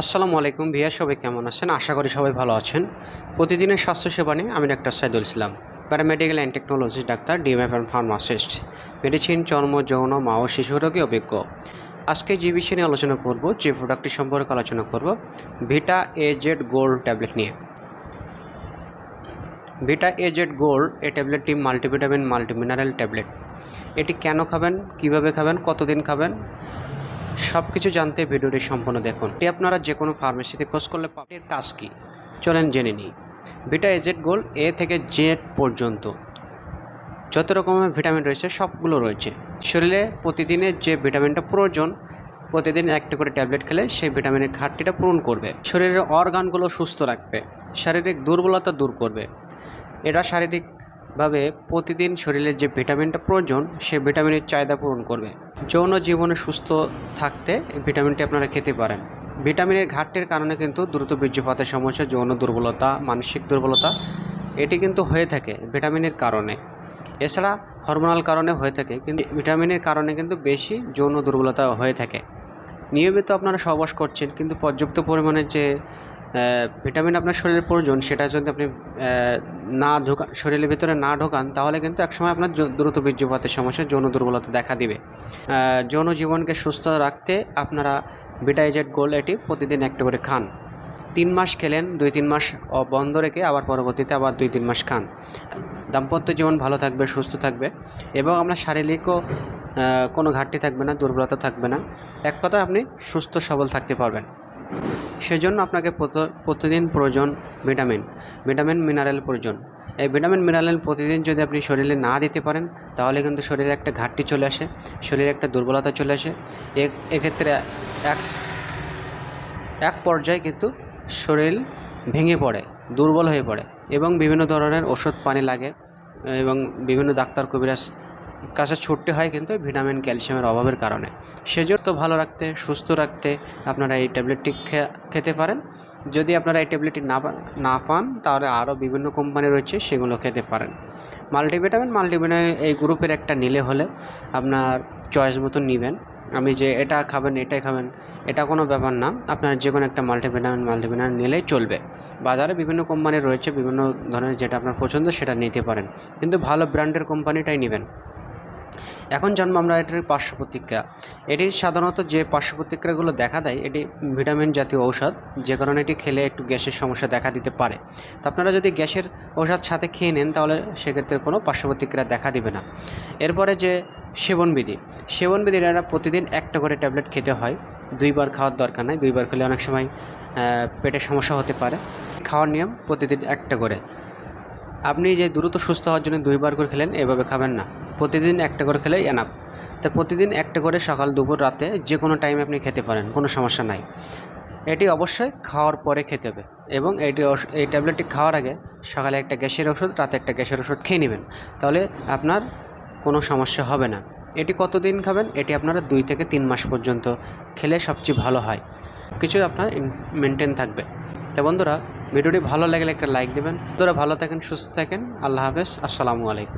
আসসালামু আলাইকুম ভিয়া, সবাই কেমন আছেন? আশা করি সবাই ভালো আছেন। প্রতিদিনের স্বাস্থ্যসেবা নিয়ে আমি doctor Saidul Islam paramedical and technology doctor, DMF and pharmacist medicine চর্ম, যৌন, মা ও শিশু রোগে অভিজ্ঞ। আজকে যে বিষয় নিয়ে আলোচনা করব, যে প্রোডাক্টটি সম্পর্কে আলোচনা করব Vita A Z gold tablet নিয়ে। ভিটা এ জেড গোল্ড এ ট্যাবলেটটি মাল্টিভিটামিন মাল্টিমিনারেল ট্যাবলেট এটি কেন খাবেন, কীভাবে খাবেন, কতদিন খাবেন সব কিছু জানতে ভিডিওটি সম্পূর্ণ দেখুন। এটি আপনারা যে কোনো ফার্মেসিতে খোঁজ করলে এর কাজ কী? চলেন জেনে নিই। ভিটা এজেড গোল এ থেকে জেড পর্যন্ত। যত রকমের ভিটামিন রয়েছে, সবগুলো রয়েছে। শরীরে প্রতিদিনের যে ভিটামিনটা প্রয়োজন, প্রতিদিন একটা করে ট্যাবলেট খেলে সেই ভিটামিনের ঘাটতিটা পূরণ করবে। শরীরের অর্গানগুলো সুস্থ রাখবে। শারীরিক দুর্বলতা দূর করবে। এটা শারীরিকভাবে প্রতিদিন শরীরের যে ভিটামিনটা প্রয়োজন সেই ভিটামিনের চাহিদা পূরণ করবে। যৌন জীবনে সুস্থ থাকতে এই ভিটামিনটি আপনারা খেতে পারেন। ভিটামিনের ঘাটতির কারণে কিন্তু দ্রুত বীর্যপাতের সমস্যা, যৌন দুর্বলতা, মানসিক দুর্বলতা, এটি কিন্তু হয়ে থাকে ভিটামিনের কারণে। এছাড়া হরমোনাল কারণে হয়ে থাকে, কিন্তু ভিটামিনের কারণে কিন্তু বেশি যৌন দুর্বলতা হয়ে থাকে। নিয়মিত আপনারা সহবাস করছেন, কিন্তু পর্যাপ্ত পরিমাণে যে ভিটামিন আপনার শরীরের প্রয়োজন, সেটা যদি আপনি না ঢোকান শরীরের ভিতরে না ঢোকান, তাহলে কিন্তু একসময় আপনার দ্রুত বীর্যপাতের সমস্যা যৌন দুর্বলতা দেখা দিবে। যৌন জীবনকে সুস্থ রাখতে আপনারা বিটাইজেড গোল এটি প্রতিদিন একটা করে খান। তিন মাস খেলেন, দুই তিন মাস বন্ধ রেখে আবার পরবর্তীতে আবার দুই তিন মাস খান। দাম্পত্য জীবন ভালো থাকবে, সুস্থ থাকবে এবং আপনার শারীরিকও কোনো ঘাটতি থাকবে না, দুর্বলতা থাকবে না। এক কথায় আপনি সুস্থ সবল থাকতে পারবেন। সেজন্য আপনাকে প্রত- প্রতিদিন প্রয়োজন ভিটামিন ভিটামিন মিনারেল প্রয়োজন। এই ভিটামিন মিনারেল প্রতিদিন যদি আপনি শরীরে না দিতে পারেন, তাহলে কিন্তু শরীরে একটা ঘাটতি চলে আসে, শরীরে একটা দুর্বলতা চলে আসে। এক্ষেত্রে এক এক পর্যায়ে কিন্তু শরীর ভেঙে পড়ে, দুর্বল হয়ে পড়ে এবং বিভিন্ন ধরনের ওষুধ পানি লাগে, এবং বিভিন্ন ডাক্তার কবিরাজ কাছে ছুটতে হয় কিন্তু ভিটামিন, ক্যালসিয়ামের অভাবের কারণে। সেজন্য তো ভালো রাখতে, সুস্থ রাখতে আপনারা এই ট্যাবলেটটি খেতে পারেন। যদি আপনারা এই ট্যাবলেটটি না না পান, তাহলে আরও বিভিন্ন কোম্পানি রয়েছে, সেগুলো খেতে পারেন। মাল্টিভিটামিন মাল্টিভিটামিন এই গ্রুপের একটা নিলে হলে আপনার চয়েস মতো নেবেন। আমি যে এটা খাবেন, এটাই খাবেন, এটা কোনো ব্যাপার না। আপনার যে কোনো একটা মাল্টিভিটামিন মাল্টিভিটামিন নিলেই চলবে। বাজারে বিভিন্ন কোম্পানি রয়েছে, বিভিন্ন ধরনের যেটা আপনার পছন্দ সেটা নিতে পারেন। কিন্তু ভালো ব্র্যান্ডের কোম্পানিটাই নেবেন। এখন জানব আমরা এটির পার্শ্ব প্রতিক্রিয়া এটির সাধারণত যে পার্শ্ব প্রতিক্রিয়াগুলো দেখা দেয়, এটি ভিটামিন জাতীয় ঔষধ, যে কারণে এটি খেলে একটু গ্যাসের সমস্যা দেখা দিতে পারে। তো আপনারা যদি গ্যাসের ঔষধ সাথে খেয়ে নেন, তাহলে সেক্ষেত্রে কোনো পার্শ্ব প্রতিক্রিয়া দেখা দিবে না। এরপরে যে সেবনবিধি সেবনবিধি এটা প্রতিদিন একটা করে ট্যাবলেট খেতে হয়। দুইবার খাওয়ার দরকার নাই, দুইবার খেলে অনেক সময় পেটের সমস্যা হতে পারে। খাওয়ার নিয়ম, প্রতিদিন একটা করে। আপনি যে দ্রুত সুস্থ হওয়ার জন্য দুইবার করে খেলেন, এভাবে খাবেন না। প্রতিদিন একটা করে খেলেই এনাফ তা প্রতিদিন একটা করে সকাল, দুপুর, রাতে যে কোনো টাইমে আপনি খেতে পারেন, কোনো সমস্যা নাই। এটি অবশ্যই খাওয়ার পরে খেতে হবে এবং এটি এই ট্যাবলেটটি খাওয়ার আগে সকালে একটা গ্যাসের ওষুধ, রাতে একটা গ্যাসের ওষুধ খেয়ে নেবেন। তাহলে আপনার কোনো সমস্যা হবে না। এটি কতদিন খাবেন? এটি আপনারা দুই থেকে তিন মাস পর্যন্ত খেলে সবচেয়ে ভালো হয়। কিছু আপনার মেনটেন থাকবে। তা বন্ধুরা ভিডিওটি ভালো লাগলে একটা লাইক দেবেন। তোরা ভালো থাকেন, সুস্থ থাকেন। আল্লাহ হাফেজ। আসসালামু আলাইকুম।